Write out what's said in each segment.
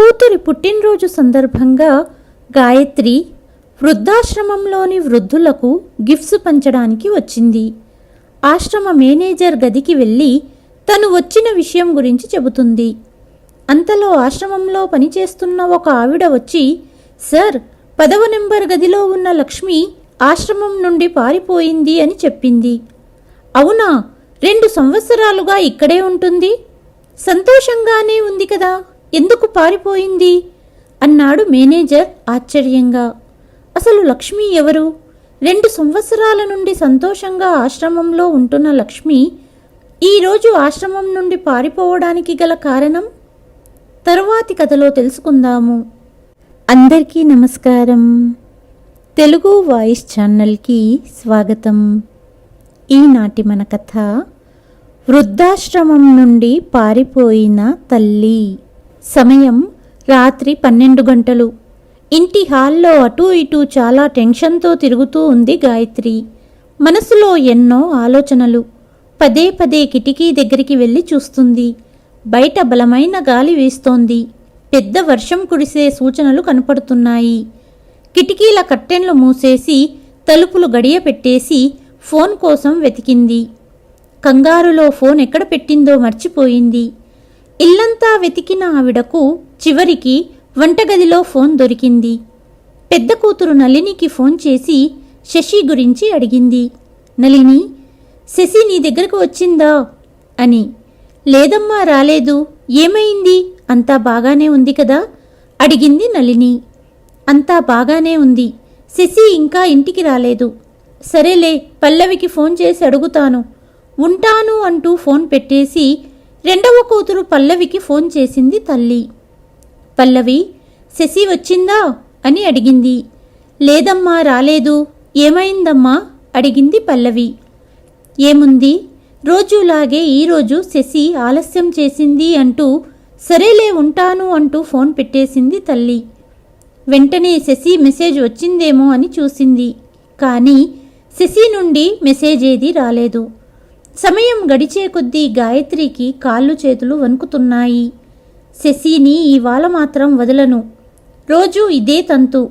కూతురి పుట్టినరోజు సందర్భంగా గాయత్రి వృద్ధాశ్రమంలోని వృద్ధులకు గిఫ్ట్స్ పంచడానికి వచ్చింది. ఆశ్రమ మేనేజర్ గదికి వెళ్ళి తను వచ్చిన విషయం గురించి చెబుతుంది. అంతలో ఆశ్రమంలో పనిచేస్తున్న ఒక ఆవిడ వచ్చి సార్ పదవ నెంబర్ గదిలో ఉన్న లక్ష్మి ఆశ్రమం నుండి పారిపోయింది అని చెప్పింది. అవునా? రెండు సంవత్సరాలుగా ఇక్కడే ఉంటుంది? సంతోషంగానే ఉంది కదా? ఎందుకు పారిపోయింది? అన్నాడు మేనేజర్ ఆశ్చర్యంగా. అసలు లక్ష్మి ఎవరు? రెండు సంవత్సరాల నుండి సంతోషంగా ఆశ్రమంలో ఉంటున్న లక్ష్మి ఈరోజు ఆశ్రమం నుండి పారిపోవడానికి గల కారణం? తరువాతి కథలో తెలుసుకుందాము. అందరికీ నమస్కారం. తెలుగు వాయిస్ ఛానల్కి స్వాగతం. ఈనాటి మన కథ వృద్ధాశ్రమం నుండి పారిపోయిన తల్లి. సమయం రాత్రి పన్నెండు గంటలు. ఇంటి హాల్లో అటూ ఇటూ చాలా టెన్షన్తో తిరుగుతూ ఉంది గాయత్రి. మనసులో ఎన్నో ఆలోచనలు. పదే పదే కిటికీ దగ్గరికి వెళ్ళి చూస్తుంది. బయట బలమైన గాలి వీస్తోంది. పెద్ద వర్షం కురిసే సూచనలు కనపడుతున్నాయి. కిటికీల కట్టెన్లు మూసేసి తలుపులు గడియ పెట్టేసి ఫోన్ కోసం వెతికింది. కంగారులో ఫోన్ ఎక్కడ పెట్టిందో మర్చిపోయింది. ఇల్లంతా వెతికిన ఆవిడకు చివరికి వంటగదిలో ఫోన్ దొరికింది. పెద్ద కూతురు నళినికి ఫోన్ చేసి శశి గురించి అడిగింది. నళిని శశి నీ దగ్గరకు వచ్చిందా? అని. లేదమ్మా రాలేదు. ఏమైంది? అంతా బాగానే ఉంది కదా? అడిగింది నళిని. అంతా బాగానే ఉంది. శశి ఇంకా ఇంటికి రాలేదు. సరేలే పల్లవికి ఫోన్ చేసి అడుగుతాను. ఉంటాను అంటూ ఫోన్ పెట్టేసి రెండవ కూతురు పల్లవికి ఫోన్ చేసింది తల్లి. పల్లవి శశి వచ్చిందా? అని అడిగింది. లేదమ్మా రాలేదు. ఏమైందమ్మా? అడిగింది పల్లవి. ఏముంది? రోజులాగే ఈరోజు శశి ఆలస్యం చేసింది అంటూ సరేలే ఉంటాను అంటూ ఫోన్ పెట్టేసింది తల్లి. వెంటనే శశి మెసేజ్ వచ్చిందేమో అని చూసింది. కానీ శశి నుండి మెసేజ్ ఏది రాలేదు. సమయం గడిచే కొద్దీ గాయత్రికి కాళ్ళు చేతులు వణుకుతున్నాయి. శశిని ఇవాళ మాత్రం వదలను. రోజు ఇదే తంతు.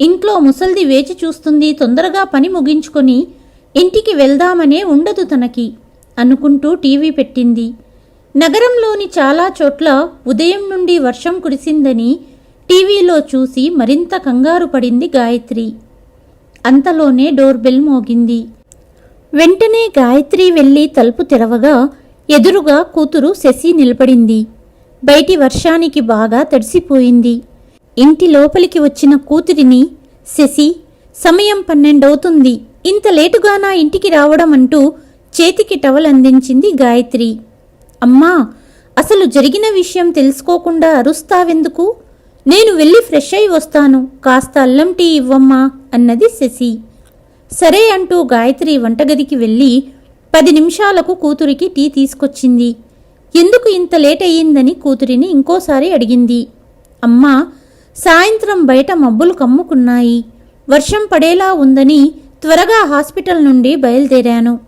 ఇంట్లో ముసల్ది వేచి చూస్తుంది తొందరగా పని ముగించుకొని ఇంటికి వెళ్దామనే ఉండదు తనకి అనుకుంటూ టీవీ పెట్టింది. నగరంలోని చాలా చోట్ల ఉదయం నుండి వర్షం కురిసిందని టీవీలో చూసి మరింత కంగారు పడింది గాయత్రి. అంతలోనే డోర్ బెల్ మోగింది. వెంటనే గాయత్రి వెళ్ళి తలుపు తెరవగా ఎదురుగా కూతురు శశి నిలబడింది. బయటి వర్షానికి బాగా తడిసిపోయింది. ఇంటి లోపలికి వచ్చిన కూతురిని శశి సమయం పన్నెండవుతుంది. ఇంత లేటుగా నా ఇంటికి రావడం అంటూ చేతికి టవల్ అందించింది గాయత్రి. అమ్మా అసలు జరిగిన విషయం తెలుసుకోకుండా అరుస్తావెందుకు? నేను వెళ్ళి ఫ్రెష్ అయి వస్తాను. కాస్త అల్లం టీ ఇవ్వమ్మా అన్నది శశి. సరే అంటూ గాయత్రి వంటగదికి వెళ్ళి పది నిమిషాలకు కూతురికి టీ తీసుకొచ్చింది. ఎందుకు ఇంత లేట్ అయ్యిందని కూతురిని ఇంకోసారి అడిగింది. అమ్మా సాయంత్రం బయట మబ్బులు కమ్ముకున్నాయి. వర్షం పడేలా ఉందని త్వరగా హాస్పిటల్ నుండి బయలుదేరాను.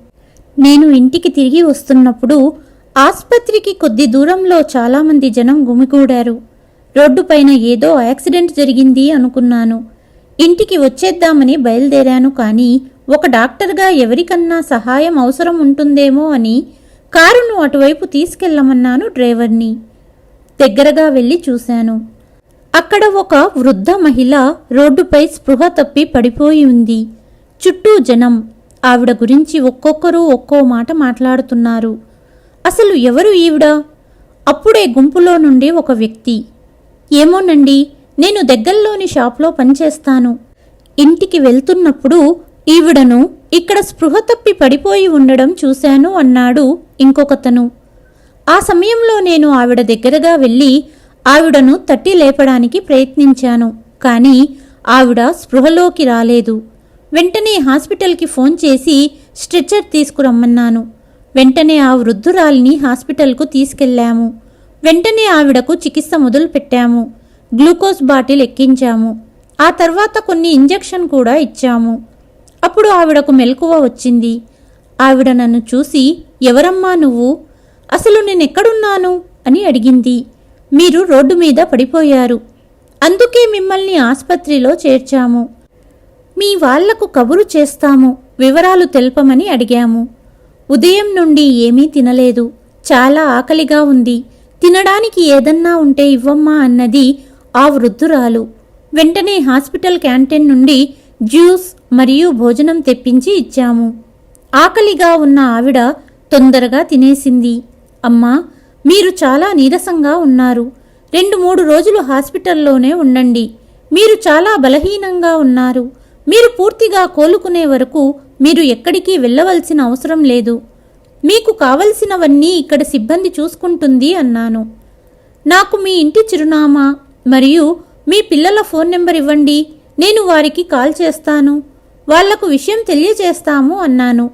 నేను ఇంటికి తిరిగి వస్తున్నప్పుడు ఆస్పత్రికి కొద్ది దూరంలో చాలామంది జనం గుమిగూడారు. రోడ్డుపైన ఏదో యాక్సిడెంట్ జరిగింది అనుకున్నాను. ఇంటికి వచ్చేద్దామని బయలుదేరాను కానీ ఒక డాక్టర్గా ఎవరికన్నా సహాయం అవసరం ఉంటుందేమో అని కారును అటువైపు తీసుకెళ్ళమన్నాను డ్రైవర్ని. దగ్గరగా వెళ్ళి చూశాను. అక్కడ ఒక వృద్ధ మహిళ రోడ్డుపై స్పృహ తప్పి పడిపోయి ఉంది. చుట్టూ జనం ఆవిడ గురించి ఒక్కొక్కరు ఒక్కో మాట మాట్లాడుతున్నారు. అసలు ఎవరు ఈవిడ? అప్పుడే గుంపులో నుండి ఒక వ్యక్తి. ఏమోనండి నేను దగ్గరలోని షాప్లో పనిచేస్తాను. ఇంటికి వెళ్తున్నప్పుడు ఈవిడను ఇక్కడ స్పృహ తప్పి పడిపోయి ఉండడం చూశాను అన్నాడు ఇంకొకతను. ఆ సమయంలో నేను ఆవిడ దగ్గరగా వెళ్ళి ఆవిడను తట్టి లేపడానికి ప్రయత్నించాను కానీ ఆవిడ స్పృహలోకి రాలేదు. వెంటనే హాస్పిటల్కి ఫోన్ చేసి స్ట్రెచ్చర్ తీసుకురమ్మన్నాను. వెంటనే ఆ వృద్ధురాలిని హాస్పిటల్కు తీసుకెళ్ళాము. వెంటనే ఆవిడకు చికిత్స మొదలుపెట్టాము. గ్లూకోజ్ బాటిల్ ఎక్కించాము. ఆ తర్వాత కొన్ని ఇంజెక్షన్ కూడా ఇచ్చాము. అప్పుడు ఆవిడకు మెలకువ వచ్చింది. ఆవిడ నన్ను చూసి ఎవరమ్మా నువ్వు? అసలు నేనెక్కడున్నాను? అని అడిగింది. మీరు రోడ్డు మీద పడిపోయారు. అందుకే మిమ్మల్ని ఆసుపత్రిలో చేర్చాము. మీ వాళ్ళకు కబురు చేస్తాము. వివరాలు తెల్పమని అడిగాము. ఉదయం నుండి ఏమీ తినలేదు. చాలా ఆకలిగా ఉంది. తినడానికి ఏదన్నా ఉంటే ఇవ్వమ్మా అన్నది ఆ వృద్ధురాలు వెంటనే హాస్పిటల్ క్యాంటీన్ నుండి జ్యూస్ మరియు భోజనం తెప్పించి ఇచ్చాము. ఆకలిగా ఉన్న ఆవిడ తొందరగా తినేసింది. అమ్మా మీరు చాలా నీరసంగా ఉన్నారు. రెండు మూడు రోజులు హాస్పిటల్లోనే ఉండండి. మీరు చాలా బలహీనంగా ఉన్నారు. మీరు పూర్తిగా కోలుకునే వరకు మీరు ఎక్కడికి వెళ్ళవలసిన అవసరం లేదు. మీకు కావలసినవన్నీ ఇక్కడ సిబ్బంది చూసుకుంటుంది అన్నాను. నాకు మీ ఇంటి చిరునామా మరియు మీ పిల్లల ఫోన్ నెంబర్ ఇవ్వండి. నేను వారికి కాల్ చేస్తాను. వాళ్ళకు విషయం తెలియజేస్తాము అన్నాను.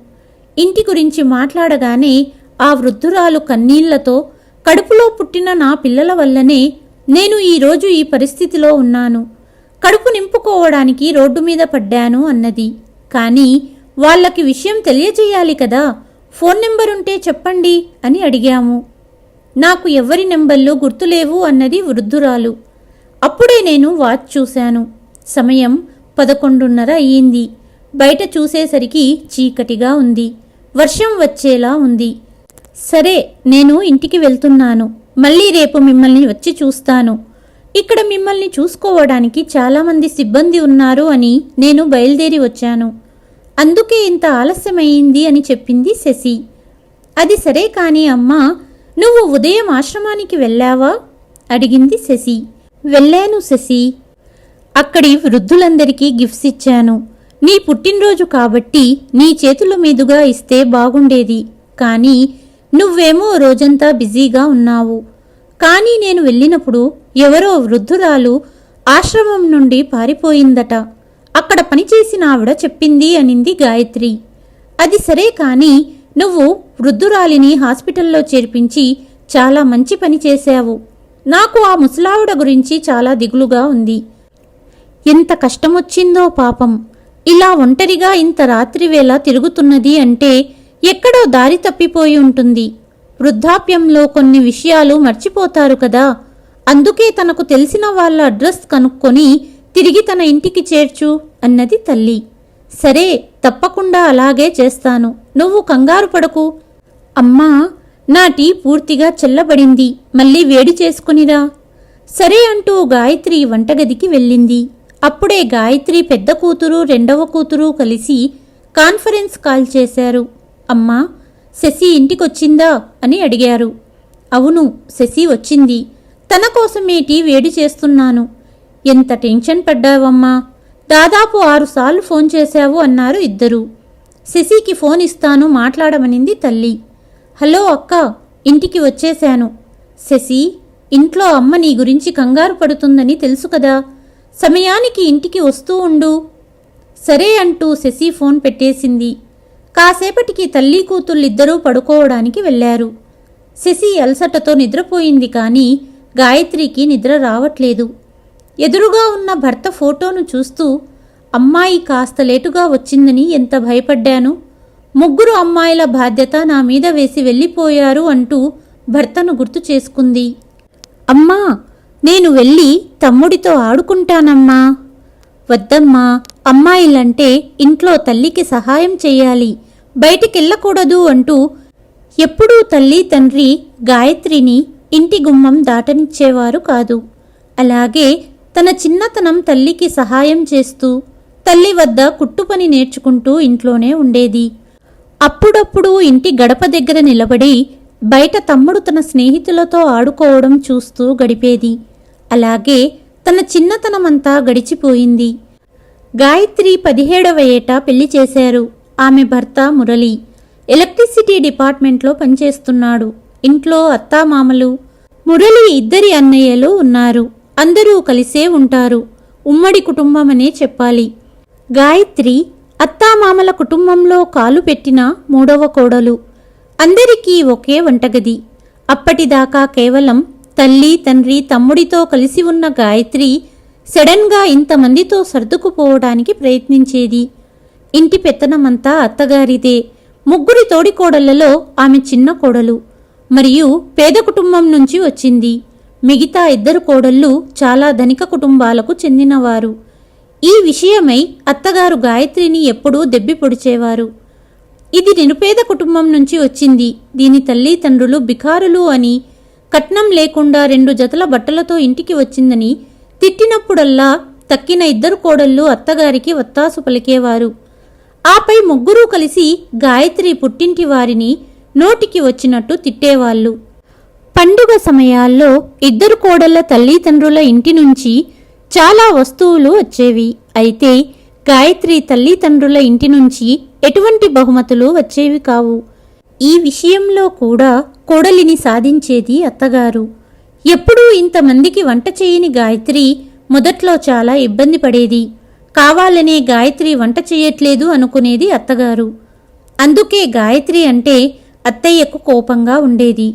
ఇంటి గురించి మాట్లాడగానే ఆ వృద్ధురాలు కన్నీళ్ళతో కడుపులో పుట్టిన నా పిల్లల వల్లనే నేను ఈరోజు ఈ పరిస్థితిలో ఉన్నాను. కడుపు నింపుకోవడానికి రోడ్డు మీద పడ్డాను అన్నది. కానీ వాళ్ళకి విషయం తెలియజేయాలి కదా. ఫోన్ నెంబర్ ఉంటే చెప్పండి అని అడిగాము. నాకు ఎవరి నెంబర్లు గుర్తులేవు అన్నది వృద్ధురాలు. అప్పుడే నేను వాచ్ చూశాను. సమయం పదకొండున్నర అయ్యింది. బయట చూసేసరికి చీకటిగా ఉంది. వర్షం వచ్చేలా ఉంది. సరే నేను ఇంటికి వెళ్తున్నాను. మళ్ళీ రేపు మిమ్మల్ని వచ్చి చూస్తాను. ఇక్కడ మిమ్మల్ని చూసుకోవడానికి చాలామంది సిబ్బంది ఉన్నారు అని నేను బయలుదేరి వచ్చాను. అందుకే ఇంత ఆలస్యమైంది అని చెప్పింది శశి. అది సరే కానీ అమ్మా నువ్వు ఉదయం ఆశ్రమానికి వెళ్ళావా? అడిగింది శశి. వెళ్ళాను శశి. అక్కడి వృద్ధులందరికీ గిఫ్ట్స్ ఇచ్చాను. నీ పుట్టినరోజు కాబట్టి నీ చేతుల మీదుగా ఇస్తే బాగుండేది. కానీ నువ్వేమో రోజంతా బిజీగా ఉన్నావు. కానీ నేను వెళ్ళినప్పుడు ఎవరో వృద్ధురాలు ఆశ్రమం నుండి పారిపోయిందట. అక్కడ పనిచేసిన ఆవిడ చెప్పింది అనింది గాయత్రి. అది సరే కానీ నువ్వు వృద్ధురాలిని హాస్పిటల్లో చేర్పించి చాలా మంచి పని చేశావు. నాకు ఆ ముసలావిడ గురించి చాలా దిగులుగా ఉంది. ఎంత కష్టమొచ్చిందో పాపం. ఇలా ఒంటరిగా ఇంత రాత్రివేళ తిరుగుతున్నది అంటే ఎక్కడో దారి తప్పిపోయి ఉంటుంది. వృద్ధాప్యంలో కొన్ని విషయాలు మర్చిపోతారు కదా. అందుకే తనకు తెలిసిన వాళ్ళ అడ్రస్ కనుక్కొని తిరిగి తన ఇంటికి చేర్చు అన్నది తల్లి. సరే తప్పకుండా అలాగే చేస్తాను. నువ్వు కంగారు పడకు. అమ్మా నా టీ పూర్తిగా చల్లబడింది. మళ్ళీ వేడి చేసుకునిరా. సరే అంటూ గాయత్రి వంటగదికి వెళ్ళింది. అప్పుడే గాయత్రి పెద్ద కూతురు రెండవ కూతురు కలిసి కాన్ఫరెన్స్ కాల్ చేశారు. అమ్మా శశి ఇంటికొచ్చిందా? అని అడిగారు. అవును శశి వచ్చింది. తన కోసమే టీ వేడి చేస్తున్నాను. ఎంత టెన్షన్ పడ్డావమ్మా. దాదాపు ఆరుసార్లు ఫోన్ చేశావు అన్నారు ఇద్దరు. శశికి ఫోన్ ఇస్తాను మాట్లాడమనింది తల్లి. హలో అక్క ఇంటికి వచ్చేశాను. శశి ఇంట్లో అమ్మ నీ గురించి కంగారు పడుతుందని తెలుసు కదా. సమయానికి ఇంటికి వస్తూ ఉండు. సరే అంటూ శశి ఫోన్ పెట్టేసింది. కాసేపటికి తల్లి కూతుళ్ళిద్దరూ పడుకోవడానికి వెళ్ళారు. శశి అలసటతో నిద్రపోయింది కానీ గాయత్రికి నిద్ర రావట్లేదు. ఎదురుగా ఉన్న భర్త ఫోటోను చూస్తూ అమ్మాయి కాస్త లేటుగా వచ్చిందని ఎంత భయపడ్డాను? ముగ్గురు అమ్మాయిల బాధ్యత నా మీద వేసి వెళ్ళిపోయారు అంటూ భర్తను గుర్తు చేసుకుంది. అమ్మా నేను వెళ్ళి తమ్ముడితో ఆడుకుంటానమ్మా. వద్దమ్మా అమ్మాయిలంటే ఇంట్లో తల్లికి సహాయం చెయ్యాలి బయటికెళ్ళకూడదు అంటూ ఎప్పుడూ తల్లి తండ్రి గాయత్రిని ఇంటి గుమ్మం దాటనిచ్చేవారు కాదు. అలాగే తన చిన్నతనం తల్లికి సహాయం చేస్తూ తల్లి వద్ద కుట్టుపని నేర్చుకుంటూ ఇంట్లోనే ఉండేది. అప్పుడప్పుడు ఇంటి గడప దగ్గర నిలబడి బయట తమ్ముడు తన స్నేహితులతో ఆడుకోవడం చూస్తూ గడిపేది. అలాగే తన చిన్నతనమంతా గడిచిపోయింది. గాయత్రి పదిహేడవ ఏట పెళ్ళి చేశారు. ఆమె భర్త మురళి. ఎలక్ట్రిసిటీ డిపార్ట్మెంట్లో పనిచేస్తున్నాడు. ఇంట్లో అత్తామామలు మురళి ఇద్దరి అన్నయ్యలు ఉన్నారు. అందరూ కలిసే ఉంటారు. ఉమ్మడి కుటుంబమనే చెప్పాలి. గాయత్రి అత్తామామల కుటుంబంలో కాలు పెట్టిన మూడవ కోడలు. అందరికీ ఒకే వంటగది. అప్పటిదాకా కేవలం తల్లి తండ్రి తమ్ముడితో కలిసి ఉన్న గాయత్రి సడన్గా ఇంతమందితో సర్దుకుపోవడానికి ప్రయత్నించేది. ఇంటి పెత్తనమంతా అత్తగారిదే. ముగ్గురి తోడికోడళ్ళలో ఆమె చిన్న కోడలు. మరియు పేద కుటుంబం నుంచి వచ్చింది. మిగతా ఇద్దరు కోడళ్ళు చాలా ధనిక కుటుంబాలకు చెందినవారు. ఈ విషయమై అత్తగారు గాయత్రిని ఎప్పుడూ దెబ్బి పొడిచేవారు. ఇది నిరుపేద కుటుంబం నుంచి వచ్చింది. దీని తల్లి తండ్రులు బికారులు అని కట్నం లేకుండా రెండు జతల బట్టలతో ఇంటికి వచ్చిందని తిట్టినప్పుడల్లా తక్కిన ఇద్దరు కోడళ్ళు అత్తగారికి వత్తాసు పలికేవారు. ఆపై ముగ్గురూ కలిసి గాయత్రి పుట్టింటి వారిని నోటికి వచ్చినట్టు తిట్టేవాళ్ళు. పండుగ సమయాల్లో ఇద్దరు కోడళ్ళ తల్లిదండ్రుల ఇంటి నుంచి చాలా వస్తువులు వచ్చేవి. అయితే గాయత్రి తల్లిదండ్రుల ఇంటి నుంచి ఎటువంటి బహుమతులు వచ్చేవి కావు. ఈ విషయంలో కూడా కోడలిని సాధించేది అత్తగారు. ఎప్పుడూ ఇంతమందికి వంట చేయని గాయత్రి మొదట్లో చాలా ఇబ్బంది పడేది. కావాలనే గాయత్రి వంట చేయట్లేదు అనుకునేది అత్తగారు. అందుకే గాయత్రి అంటే అత్తయ్యకు కోపంగా ఉండేది.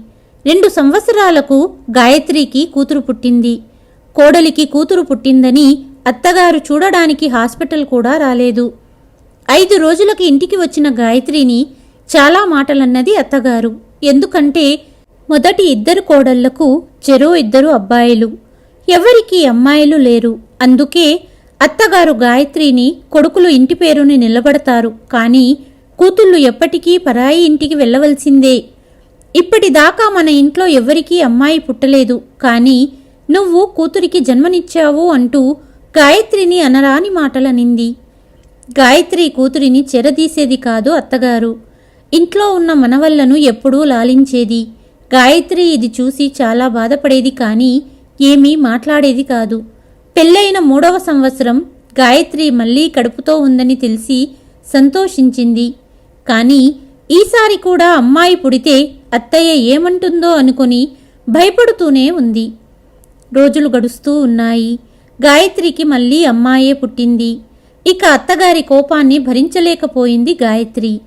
రెండు సంవత్సరాలకు గాయత్రికి కూతురు పుట్టింది. కోడలికి కూతురు పుట్టిందని అత్తగారు చూడడానికి హాస్పిటల్ కూడా రాలేదు. ఐదు రోజులకు ఇంటికి వచ్చిన గాయత్రిని చాలా మాటలన్నది అత్తగారు. ఎందుకంటే మొదటి ఇద్దరు కోడళ్ళకు చెరో ఇద్దరు అబ్బాయిలు. ఎవరికీ అమ్మాయిలు లేరు. అందుకే అత్తగారు గాయత్రిని కొడుకులు ఇంటి పేరుని నిలబడతారు. కానీ కూతుళ్ళు ఎప్పటికీ పరాయి ఇంటికి వెళ్ళవలసిందే. ఇప్పటిదాకా మన ఇంట్లో ఎవ్వరికీ అమ్మాయి పుట్టలేదు. కానీ నువ్వు కూతురికి జన్మనిచ్చావు అంటూ గాయత్రిని అనరాని మాటలనింది. గాయత్రి కూతురిని చెరదీసేది కాదు అత్తగారు. ఇంట్లో ఉన్న మనవళ్ళను ఎప్పుడూ లాలించేది. గాయత్రి ఇది చూసి చాలా బాధపడేది కానీ ఏమీ మాట్లాడేది కాదు. పెళ్ళైన మూడవ సంవత్సరం గాయత్రి మళ్ళీ కడుపుతో ఉందని తెలిసి సంతోషించింది. కానీ ఈసారి కూడా అమ్మాయి పుడితే అత్తయ్య ఏమంటుందో అనుకుని భయపడుతూనే ఉంది. రోజులు గడుస్తూ ఉన్నాయి. గాయత్రికి మళ్ళీ అమ్మాయే పుట్టింది. ఇక అత్తగారి కోపాన్ని భరించలేకపోయింది గాయత్రి.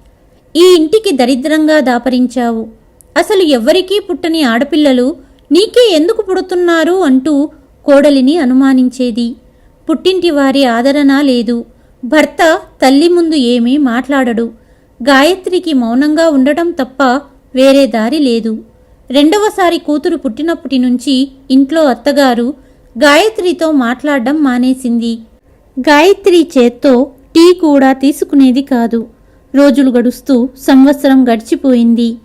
ఈ ఇంటికి దరిద్రంగా దాపరించావు. అసలు ఎవ్వరికీ పుట్టని ఆడపిల్లలు నీకే ఎందుకు పుడుతున్నారు అంటూ కోడలిని అనుమానించేది. పుట్టింటి వారి ఆదరణ లేదు. భర్త తల్లి ముందు ఏమీ మాట్లాడడు. గాయత్రికి మౌనంగా ఉండటం తప్ప వేరే దారి లేదు. రెండవసారి కూతురు పుట్టినప్పటి నుంచి ఇంట్లో అత్తగారు గాయత్రితో మాట్లాడడం మానేసింది. గాయత్రి చేత్తో టీ కూడా తీసుకునేది కాదు. రోజులు గడుస్తూ సంవత్సరం గడిచిపోయింది.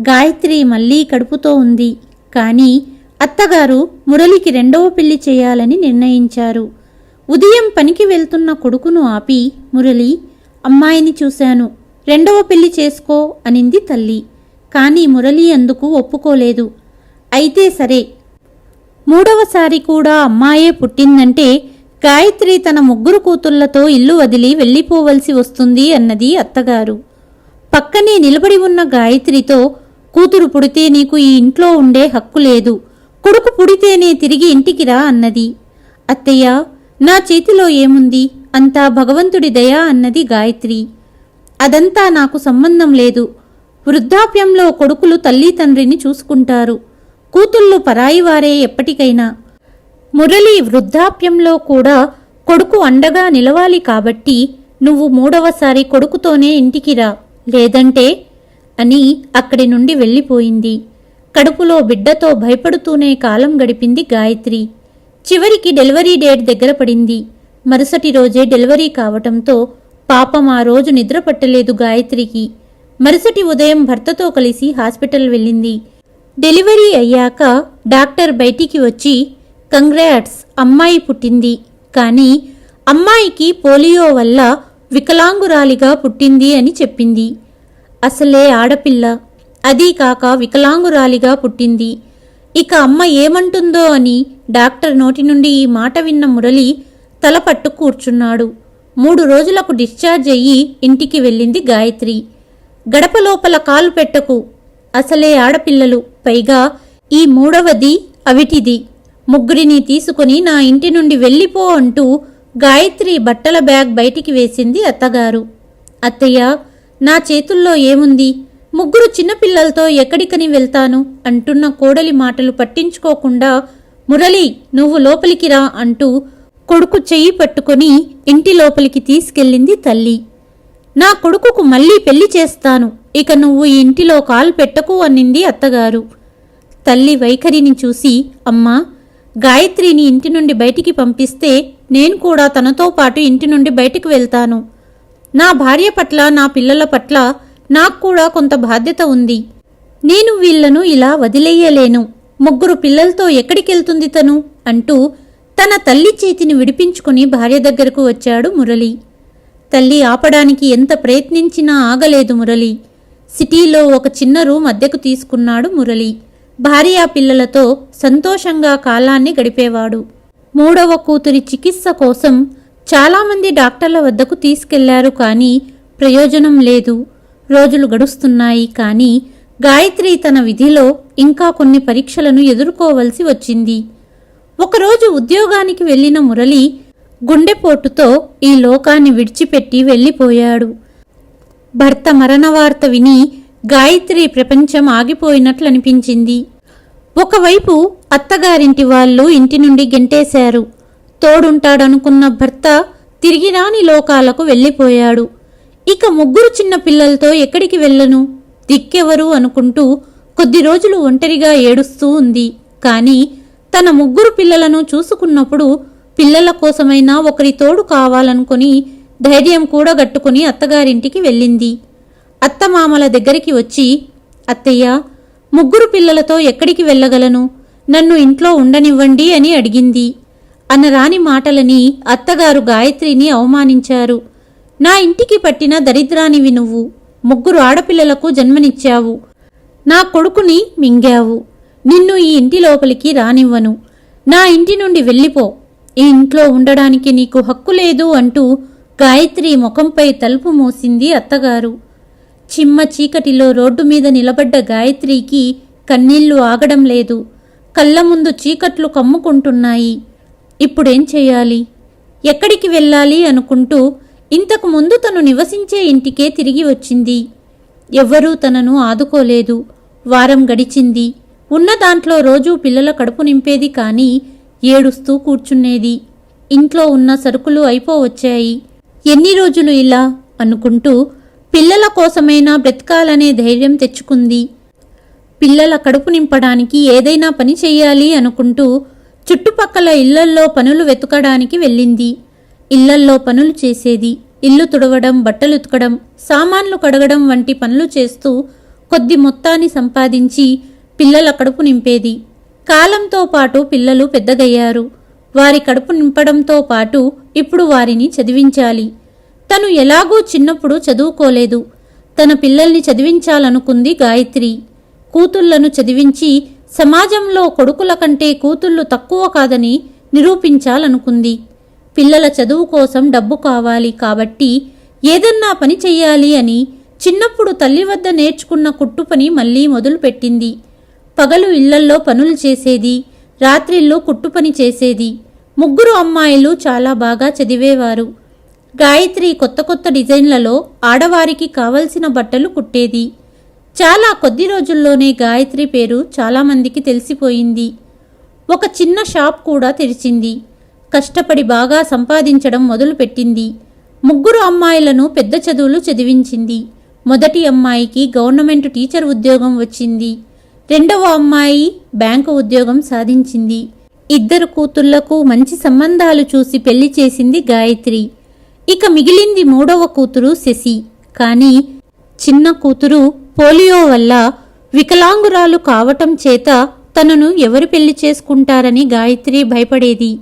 గాయత్రి మళ్ళీ కడుపుతో ఉంది. కానీ అత్తగారు మురళికి రెండవ పెళ్ళి చేయాలని నిర్ణయించారు. ఉదయం పనికి వెళ్తున్న కొడుకును ఆపి మురళి అమ్మాయిని చూశాను. రెండవ పెళ్ళి చేసుకో అనింది తల్లి. కానీ మురళి అందుకు ఒప్పుకోలేదు. అయితే సరే. మూడవసారి కూడా అమ్మాయే పుట్టిందంటే గాయత్రి తన ముగ్గురు కూతుళ్ళతో ఇల్లు వదిలి వెళ్ళిపోవలసి వస్తుంది అన్నది అత్తగారు. పక్కనే నిలబడి ఉన్న గాయత్రితో కూతురు పుడితే నీకు ఈ ఇంట్లో ఉండే హక్కు లేదు. కొడుకు పుడితేనే తిరిగి ఇంటికి రా అన్నది. అత్తయ్య నా చేతిలో ఏముంది? అంతా భగవంతుడి దయ అన్నది గాయత్రి. అదంతా నాకు సంబంధం లేదు. వృద్ధాప్యంలో కొడుకులు తల్లి తండ్రిని చూసుకుంటారు. కూతుళ్ళు పరాయివారే ఎప్పటికైనా. మురళి వృద్ధాప్యంలో కూడా కొడుకు అండగా నిలవాలి కాబట్టి నువ్వు మూడవసారి కొడుకుతోనే ఇంటికి రా. లేదంటే అని అక్కడి నుండి వెళ్ళిపోయింది. కడుపులో బిడ్డతో భయపడుతూనే కాలం గడిపింది గాయత్రి. చివరికి డెలివరీ డేట్ దగ్గర పడింది. మరుసటి రోజే డెలివరీ కావటంతో పాపం ఆ రోజు నిద్ర పట్టలేదు గాయత్రికి. మరుసటి ఉదయం భర్తతో కలిసి హాస్పిటల్ వెళ్ళింది. డెలివరీ అయ్యాక డాక్టర్ బయటికి వచ్చి కంగ్రాట్స్ అమ్మాయి పుట్టింది. కానీ అమ్మాయికి పోలియో వల్ల వికలాంగురాలిగా పుట్టింది అని చెప్పింది. అసలే ఆడపిల్ల. అదీ కాక వికలాంగురాలిగా పుట్టింది. ఇక అమ్మ ఏమంటుందో అని డాక్టర్ నోటి నుండి ఈ మాట విన్న మురళి తల పట్టు కూర్చున్నాడు. మూడు రోజులకు డిశ్చార్జ్ అయ్యి ఇంటికి వెళ్ళింది గాయత్రి. గడప లోపల కాలు పెట్టకు. అసలే ఆడపిల్లలు. పైగా ఈ మూడవది అవిటిది. ముగ్గురిని తీసుకుని నా ఇంటి నుండి వెళ్ళిపో అంటూ గాయత్రి బట్టల బ్యాగ్ బయటికి వేసింది అత్తగారు. అత్తయ్య నా చేతుల్లో ఏముంది? ముగ్గురు చిన్నపిల్లలతో ఎక్కడికని వెళ్తాను? అంటున్న కోడలి మాటలు పట్టించుకోకుండా మురళి నువ్వు లోపలికి రా అంటూ కొడుకు చెయ్యి పట్టుకొని ఇంటి లోపలికి తీసుకెళ్ళింది తల్లి. నా కొడుకుకు మళ్ళీ పెళ్ళి చేస్తాను. ఇక నువ్వు ఈ ఇంటిలో కాలు పెట్టకు అన్నింది అత్తగారు. తల్లి వైఖరిని చూసి అమ్మా గాయత్రిని ఇంటి నుండి బయటికి పంపిస్తే నేను కూడా తనతో పాటు ఇంటి నుండి బయటికి వెళ్తాను. నా భార్య పట్ల నా పిల్లల పట్ల నాకు కూడా కొంత బాధ్యత ఉంది. నేను వీళ్ళను ఇలా వదిలేయలేను. ముగ్గురు పిల్లలతో ఎక్కడికెళ్తుంది తను? అంటూ తన తల్లి చేతిని విడిపించుకుని భార్య దగ్గరకు వచ్చాడు మురళి. తల్లి ఆపడానికి ఎంత ప్రయత్నించినా ఆగలేదు మురళి. సిటీలో ఒక చిన్న రూమ్ అద్దెకు తీసుకున్నాడు మురళి. భార్యా పిల్లలతో సంతోషంగా కాలాన్ని గడిపేవాడు. మూడవ కూతురి చికిత్స కోసం చాలామంది డాక్టర్ల వద్దకు తీసుకెళ్ళారు కానీ ప్రయోజనం లేదు. రోజులు గడుస్తున్నాయి కానీ గాయత్రి తన విధిలో ఇంకా కొన్ని పరీక్షలను ఎదుర్కోవలసి వచ్చింది. ఒకరోజు ఉద్యోగానికి వెళ్ళిన మురళి గుండెపోటుతో ఈ లోకాన్ని విడిచిపెట్టి వెళ్ళిపోయాడు. భర్త మరణ వార్త విని గాయత్రి ప్రపంచం ఆగిపోయినట్లనిపించింది. ఒకవైపు అత్తగారింటి వాళ్ళు ఇంటి నుండి గెంటేశారు. తోడుంటాడనుకున్న భర్త తిరిగి రాని లోకాలకు వెళ్ళిపోయాడు. ఇక ముగ్గురు చిన్న పిల్లలతో ఎక్కడికి వెళ్ళను? దిక్కెవరు అనుకుంటూ కొద్ది రోజులు ఒంటరిగా ఏడుస్తూ ఉంది. కానీ తన ముగ్గురు పిల్లలను చూసుకున్నప్పుడు పిల్లల కోసమైనా ఒకరి తోడు కావాలనుకుని ధైర్యం కూడగట్టుకుని అత్తగారింటికి వెళ్ళింది. అత్తమామల దగ్గరికి వచ్చి అత్తయ్య ముగ్గురు పిల్లలతో ఎక్కడికి వెళ్ళగలను? నన్ను ఇంట్లో ఉండనివ్వండి అని అడిగింది. అనరాని మాటలని అత్తగారు గాయత్రిని అవమానించారు. నా ఇంటికి పట్టిన దరిద్రానివి నువ్వు. ముగ్గురు ఆడపిల్లలకు జన్మనిచ్చావు. నా కొడుకుని మింగావు. నిన్ను ఈ ఇంటి లోపలికి రానివ్వను. నా ఇంటి నుండి వెళ్ళిపో. ఈ ఇంట్లో ఉండడానికి నీకు హక్కు లేదు అంటూ గాయత్రి ముఖంపై తలుపు మూసింది అత్తగారు. చిమ్మ చీకటిలో రోడ్డు మీద నిలబడ్డ గాయత్రికి కన్నీళ్ళు ఆగడం లేదు. కళ్ళ ముందు చీకట్లు కమ్ముకుంటున్నాయి. ఇప్పుడేం చేయాలి? ఎక్కడికి వెళ్ళాలి అనుకుంటూ ఇంతకు ముందు తను నివసించే ఇంటికే తిరిగి వచ్చింది. ఎవ్వరూ తనను ఆదుకోలేదు. వారం గడిచింది. ఉన్న దాంట్లో రోజూ పిల్లల కడుపు నింపేది కానీ ఏడుస్తూ కూర్చునేది. ఇంట్లో ఉన్న సరుకులు అయిపోవచ్చాయి. ఎన్ని రోజులు ఇలా అనుకుంటూ పిల్లల కోసమైనా బ్రతకాలనే ధైర్యం తెచ్చుకుంది. పిల్లల కడుపు నింపడానికి ఏదైనా పని చెయ్యాలి అనుకుంటూ చుట్టుపక్కల ఇళ్ళల్లో పనులు వెతకడానికి వెళ్ళింది. ఇళ్ళల్లో పనులు చేసేది ఇల్లు తుడవడం బట్టలు ఉతకడం సామాన్లు కడగడం వంటి పనులు చేస్తూ కొద్ది మొత్తాన్ని సంపాదించి పిల్లల కడుపు నింపేది. కాలంతో పాటు పిల్లలు పెద్దగయ్యారు. వారి కడుపు నింపడంతో పాటు ఇప్పుడు వారిని చదివించాలి. తను ఎలాగూ చిన్నప్పుడు చదువుకోలేదు. తన పిల్లల్ని చదివించాలనుకుంది గాయత్రి. కూతుళ్ళను చదివించి సమాజంలో కొడుకుల కంటే కూతుళ్ళు తక్కువ కాదని నిరూపించాలనుకుంది. పిల్లల చదువు కోసం డబ్బు కావాలి కాబట్టి ఏదన్నా పని చెయ్యాలి అని చిన్నప్పుడు తల్లి వద్ద నేర్చుకున్న కుట్టు పని మళ్ళీ మొదలుపెట్టింది. పగలు ఇళ్ళల్లో పనులు చేసేది రాత్రిళ్ళు కుట్టు పని చేసేది. ముగ్గురు అమ్మాయిలు చాలా బాగా చదివేవారు. గాయత్రి కొత్త కొత్త డిజైన్లలో ఆడవారికి కావలసిన బట్టలు కుట్టేది. చాలా కొద్ది రోజుల్లోనే గాయత్రి పేరు చాలామందికి తెలిసిపోయింది. ఒక చిన్న షాప్ కూడా తెరిచింది. కష్టపడి బాగా సంపాదించడం మొదలుపెట్టింది. ముగ్గురు అమ్మాయిలను పెద్ద చదువులు చదివించింది. మొదటి అమ్మాయికి గవర్నమెంట్ టీచర్ ఉద్యోగం వచ్చింది. రెండవ అమ్మాయి బ్యాంకు ఉద్యోగం సాధించింది. ఇద్దరు కూతుళ్ళకు మంచి సంబంధాలు చూసి పెళ్ళి చేసింది గాయత్రి. ఇక మిగిలింది మూడవ కూతురు శశి. కానీ చిన్న కూతురు పోలియో వల్ల వికలాంగురాలు కావటం చేత తనను ఎవరు పెళ్ళి చేసుకుంటారని గాయత్రి భయపడేది.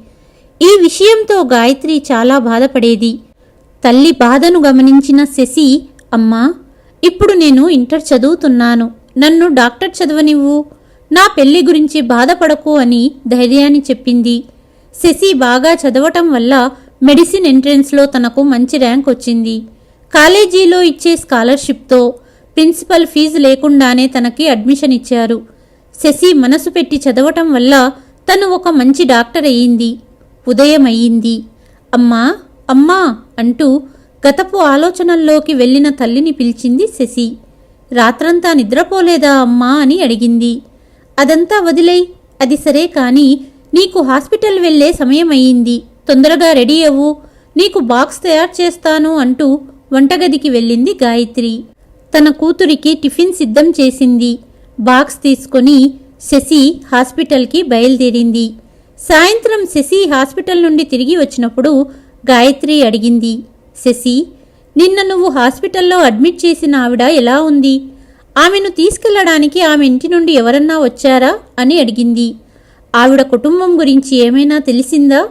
ఈ విషయంతో గాయత్రి చాలా బాధపడేది. తల్లి బాధను గమనించిన శశి అమ్మా ఇప్పుడు నేను ఇంటర్ చదువుతున్నాను. నన్ను డాక్టర్ చదవనివ్వు. నా పెళ్ళి గురించి బాధపడకు అని ధైర్యాన్ని చెప్పింది. శశి బాగా చదవటం వల్ల మెడిసిన్ ఎంట్రెన్స్లో తనకు మంచి ర్యాంక్ వచ్చింది. కాలేజీలో ఇచ్చే స్కాలర్షిప్తో ప్రిన్సిపల్ ఫీజు లేకుండానే తనకి అడ్మిషన్ ఇచ్చారు. శశి మనసు పెట్టి చదవటం వల్ల తను ఒక మంచి డాక్టర్ అయ్యింది. ఉదయం అయ్యింది అమ్మా అమ్మా అంటూ గతపు ఆలోచనల్లోకి వెళ్ళిన తల్లిని పిలిచింది శశి. రాత్రంతా నిద్రపోలేదా అమ్మా అని అడిగింది. అదంతా వదిలేయ్ అది సరే కాని నీకు హాస్పిటల్ వెళ్ళే సమయమయ్యింది. తొందరగా రెడీ అవ్వు నీకు బాక్స్ తయారు చేస్తాను అంటూ వంటగదికి వెళ్ళింది గాయత్రి. తన కూతురికి టిఫిన్ సిద్ధం చేసింది. బాక్స్ తీసుకొని శశి హాస్పిటల్కి బయలుదేరింది. సాయంత్రం శశి హాస్పిటల్ నుండి తిరిగి వచ్చినప్పుడు గాయత్రి అడిగింది శశి నిన్న నువ్వు హాస్పిటల్లో అడ్మిట్ చేసిన ఆవిడ ఎలా ఉంది? ఆమెను తీసుకెళ్ళడానికి ఆమె ఇంటి నుండి ఎవరన్నా వచ్చారా? అని అడిగింది. ఆవిడ కుటుంబం గురించి ఏమైనా తెలిసిందా?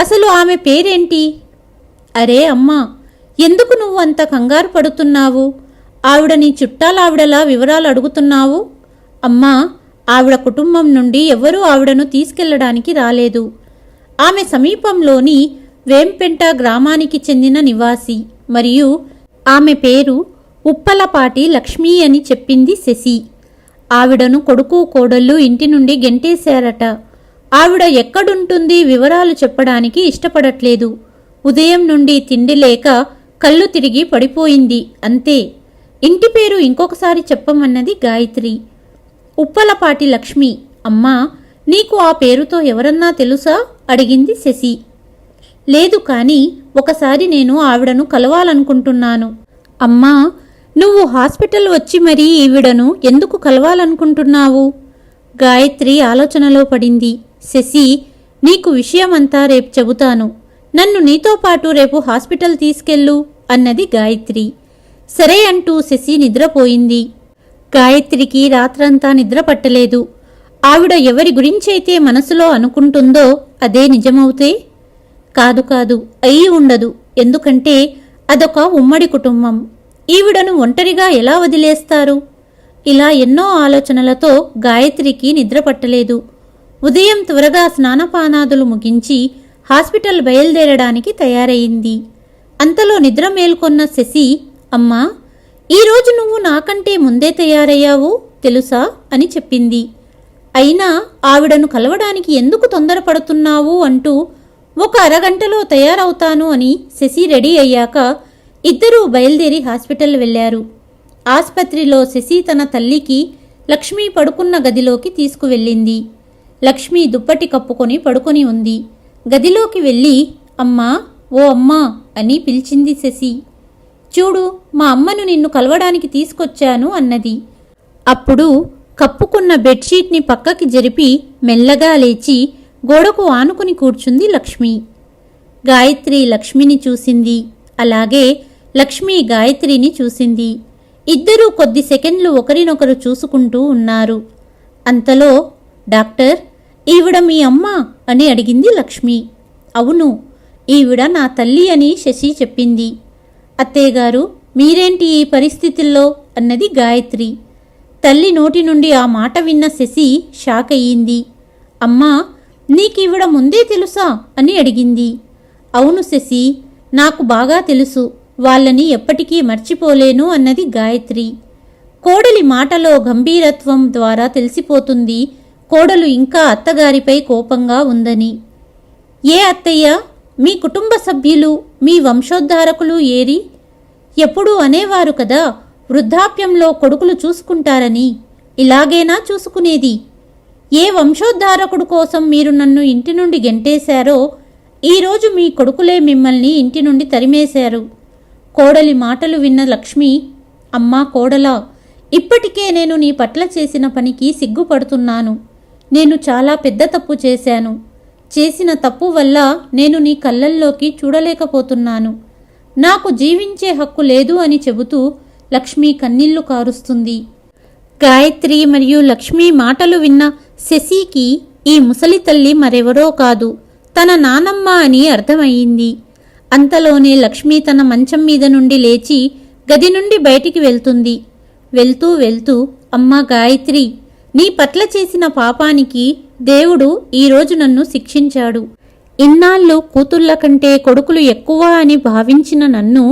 అసలు ఆమె పేరేంటి? అరే అమ్మా ఎందుకు నువ్వు అంత కంగారు పడుతున్నావు? ఆవిడ నీ చుట్టాలావిడలా వివరాలు అడుగుతున్నావు? అమ్మా ఆవిడ కుటుంబం నుండి ఎవరూ ఆవిడను తీసుకెళ్ళడానికి రాలేదు. ఆమె సమీపంలోని వేంపెంట గ్రామానికి చెందిన నివాసి. మరియు ఆమె పేరు ఉప్పలపాటి లక్ష్మి అని చెప్పింది శశి. ఆవిడను కొడుకు కోడళ్ళు ఇంటి నుండి గెంటేశారట. ఆవిడ ఎక్కడుంటుంది వివరాలు చెప్పడానికి ఇష్టపడట్లేదు. ఉదయం నుండి తిండి లేక కళ్ళు తిరిగి పడిపోయింది. అంతే. ఇంటి పేరు ఇంకొకసారి చెప్పమన్నది గాయత్రి. ఉప్పలపాటి లక్ష్మి అమ్మా నీకు ఆ పేరుతో ఎవరన్నా తెలుసా? అడిగింది శశి. లేదు కానీ ఒకసారి నేను ఆవిడను కలవాలనుకుంటున్నాను. అమ్మా నువ్వు హాస్పిటల్ వచ్చి మరీ ఈవిడను ఎందుకు కలవాలనుకుంటున్నావు? గాయత్రి ఆలోచనలో పడింది. శశి నీకు విషయమంతా రేపు చెబుతాను. నన్ను నీతో పాటు రేపు హాస్పిటల్ తీసుకెళ్ళు అన్నది గాయత్రి. సరే అంటూ శశి నిద్రపోయింది. గాయత్రికి రాత్రంతా నిద్ర పట్టలేదు. ఆవిడ ఎవరి గురించైతే మనసులో అనుకుంటుందో అదే నిజమవుతే? కాదు కాదు అయి ఉండదు. ఎందుకంటే అదొక ఉమ్మడి కుటుంబం. ఈవిడను ఒంటరిగా ఎలా వదిలేస్తారు? ఇలా ఎన్నో ఆలోచనలతో గాయత్రికి నిద్ర పట్టలేదు. ఉదయం త్వరగా స్నానపానాదులు ముగించి హాస్పిటల్ బయలుదేరడానికి తయారయింది అంతలో నిద్ర మేల్కొన్న శశి అమ్మా ఈరోజు నువ్వు నాకంటే ముందే తయారయ్యావు? తెలుసా? అని చెప్పింది. అయినా ఆవిడను కలవడానికి ఎందుకు తొందరపడుతున్నావు? అంటూ ఒక అరగంటలో తయారవుతాను అని శశి రెడీ అయ్యాక ఇద్దరూ బయలుదేరి హాస్పిటల్ వెళ్ళారు ఆసుపత్రిలో శశి తన తల్లికి లక్ష్మి పడుకున్న గదిలోకి తీసుకువెళ్ళింది. లక్ష్మి దుప్పటి కప్పుకొని పడుకొని ఉంది. గదిలోకి వెళ్ళి అమ్మా ఓ అమ్మా అని పిలిచింది శశి. చూడు మా అమ్మను నిన్ను కలవడానికి తీసుకొచ్చాను అన్నది. అప్పుడు కప్పుకున్న బెడ్షీట్ని పక్కకి జరిపి మెల్లగా లేచి గోడకు ఆనుకుని కూర్చుంది లక్ష్మి. గాయత్రి లక్ష్మిని చూసింది. అలాగే లక్ష్మి గాయత్రిని చూసింది. ఇద్దరూ కొద్ది సెకండ్లు ఒకరినొకరు చూసుకుంటూ ఉన్నారు. అంతలో డాక్టర్ ఈవిడ మీ అమ్మ అని అడిగింది లక్ష్మి. అవును ఈవిడ నా తల్లి అని శశి చెప్పింది. అత్తయ్యగారు మీరేంటి ఈ పరిస్థితుల్లో? అన్నది గాయత్రి. తల్లి నోటి నుండి ఆ మాట విన్న శశి షాక్ అయ్యింది అమ్మా నీకివిడ ముందే తెలుసా అని అడిగింది. అవును శశి నాకు బాగా తెలుసు. వాళ్ళని ఎప్పటికీ మర్చిపోలేను అన్నది గాయత్రి. కోడలి మాటలో గంభీరత్వం ద్వారా తెలిసిపోతుంది. కోడలు ఇంకా అత్తగారిపై కోపంగా ఉందని. ఏ అత్తయ్య? మీ కుటుంబ సభ్యులు మీ వంశోద్ధారకులు ఏరి? ఎప్పుడూ అనేవారు కదా వృద్ధాప్యంలో కొడుకులు చూసుకుంటారని. ఇలాగేనా చూసుకునేది? ఏ వంశోద్ధారకుడు కోసం మీరు నన్ను ఇంటి నుండి గెంటేశారో ఈరోజు మీ కొడుకులే మిమ్మల్ని ఇంటి నుండి తరిమేశారు. కోడలి మాటలు విన్న లక్ష్మి అమ్మా కోడలా ఇప్పటికే నేను నీ పట్ల చేసిన పనికి సిగ్గుపడుతున్నాను. నేను చాలా పెద్ద తప్పు చేశాను. చేసిన తప్పు వల్ల నేను నీ కళ్ళల్లోకి చూడలేకపోతున్నాను. నాకు జీవించే హక్కు లేదు అని చెబుతూ లక్ష్మి కన్నీళ్ళు కారుస్తుంది. గాయత్రి మరియు లక్ష్మి మాటలు విన్న శశికి ఈ ముసలి తల్లి మరెవరో కాదు తన నానమ్మ అని అర్థమయ్యింది. అంతలోనే లక్ష్మి తన మంచం మీద నుండి లేచి గది నుండి బయటికి వెళ్తుంది. వెళ్తూ వెళ్తూ అమ్మ గాయత్రి నీ పట్ల చేసిన పాపానికి దేవుడు ఈరోజు నన్ను శిక్షించాడు. ఇన్నాళ్ళు కూతుళ్ళ కంటే కొడుకులు ఎక్కువ అని భావించిన నన్ను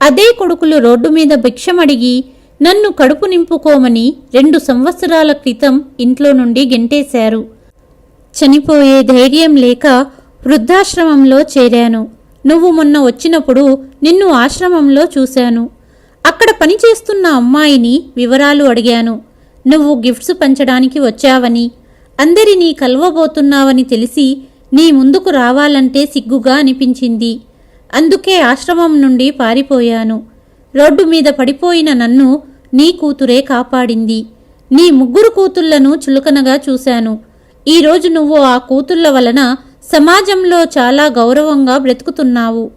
అదే కొడుకులు రోడ్డు మీద భిక్షమడిగి నన్ను కడుపు నింపుకోమని రెండు సంవత్సరాల క్రితం ఇంట్లో నుండి గెంటేశారు. చనిపోయే ధైర్యం లేక వృద్ధాశ్రమంలో చేరాను. నువ్వు మొన్న వచ్చినప్పుడు నిన్ను ఆశ్రమంలో చూశాను. అక్కడ పనిచేస్తున్న అమ్మాయిని వివరాలు అడిగాను. నువ్వు గిఫ్ట్స్ పంచడానికి వచ్చావని అందరినీ కలవబోతున్నావని తెలిసి నీ ముందుకు రావాలంటే సిగ్గుగా అనిపించింది. అందుకే ఆశ్రమం నుండి పారిపోయాను. రోడ్డు మీద పడిపోయిన నన్ను నీ కూతురే కాపాడింది. నీ ముగ్గురు కూతుళ్ళను చులకనగా చూశాను. ఈరోజు నువ్వు ఆ కూతుళ్ళ వలన సమాజంలో చాలా గౌరవంగా బ్రతుకుతున్నావు.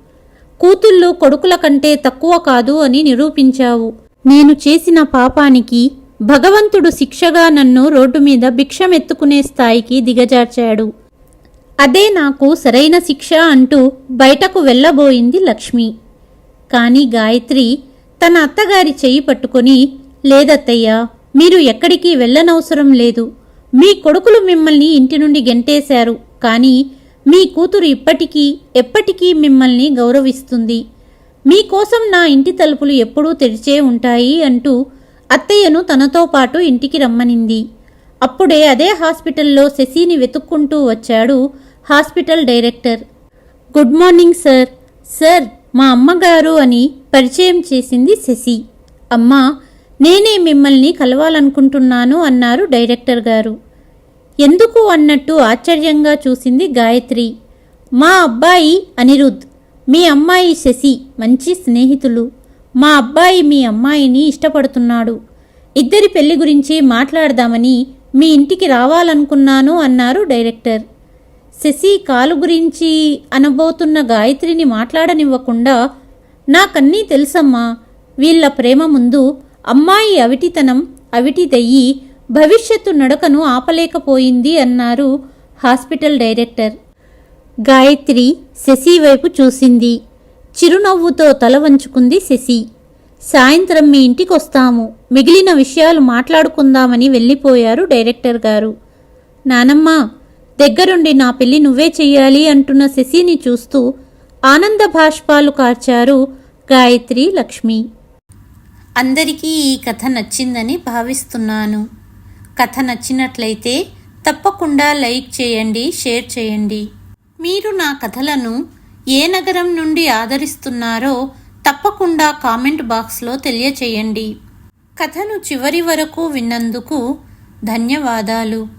కూతుళ్ళు కొడుకుల కంటే తక్కువ కాదు అని నిరూపించావు. నేను చేసిన పాపానికి భగవంతుడు శిక్షగా నన్ను రోడ్డు మీద భిక్షమెత్తుకునే స్థాయికి దిగజార్చాడు. అదే నాకు సరైన శిక్ష అంటూ బయటకు వెళ్ళబోయింది లక్ష్మి. కాని గాయత్రి తన అత్తగారి చెయ్యి పట్టుకొని లేదత్తయ్యా మీరు ఎక్కడికి వెళ్ళనవసరం లేదు. మీ కొడుకులు మిమ్మల్ని ఇంటి నుండి గెంటేశారు. కానీ మీ కూతురు ఇప్పటికీ ఎప్పటికీ మిమ్మల్ని గౌరవిస్తుంది. మీకోసం నా ఇంటి తలుపులు ఎప్పుడూ తెరిచే ఉంటాయి అంటూ అత్తయ్యను తనతో పాటు ఇంటికి రమ్మనింది. అప్పుడే అదే హాస్పిటల్లో శశిని వెతుక్కుంటూ వచ్చాడు hospital director. Good morning sir. Sir మా అమ్మగారు అని పరిచయం చేసింది శశి. అమ్మా నేనే మిమ్మల్ని కలవాలనుకుంటున్నాను అన్నారు డైరెక్టర్ గారు. ఎందుకు అన్నట్టు ఆశ్చర్యంగా చూసింది గాయత్రి. మా అబ్బాయి అనిరుద్ మీ అమ్మాయి శశి మంచి స్నేహితులు. మా అబ్బాయి మీ అమ్మాయిని ఇష్టపడుతున్నాడు. ఇద్దరి పెళ్ళి గురించి మాట్లాడదామని మీ ఇంటికి రావాలనుకున్నాను అన్నారు డైరెక్టర్. శశి కాలు గురించి అనబోతున్న గాయత్రిని మాట్లాడనివ్వకుండా నాకన్నీ తెలుసమ్మా వీళ్ళ ప్రేమ ముందు అమ్మాయి అవిటితనం అవిటిదయ్యి భవిష్యత్తు నడకను ఆపలేకపోయింది అన్నారు హాస్పిటల్ డైరెక్టర్. గాయత్రి శశి వైపు చూసింది. చిరునవ్వుతో తల వంచుకుంది శశి. సాయంత్రం మీ ఇంటికి వస్తాము మిగిలిన విషయాలు మాట్లాడుకుందామని వెళ్ళిపోయారు డైరెక్టర్ గారు. నానమ్మ దగ్గరుండి నా పెళ్ళి నువ్వే చెయ్యాలి అంటున్న శశిని చూస్తూ ఆనంద భాష్పాలు కార్చారు గాయత్రి లక్ష్మి. అందరికీ ఈ కథ నచ్చిందని భావిస్తున్నాను. కథ నచ్చినట్లయితే తప్పకుండా లైక్ చేయండి షేర్ చేయండి. మీరు నా కథలను ఏ నగరం నుండి ఆదరిస్తున్నారో తప్పకుండా కామెంట్ బాక్స్లో తెలియచేయండి. కథను చివరి వరకు విన్నందుకు ధన్యవాదాలు.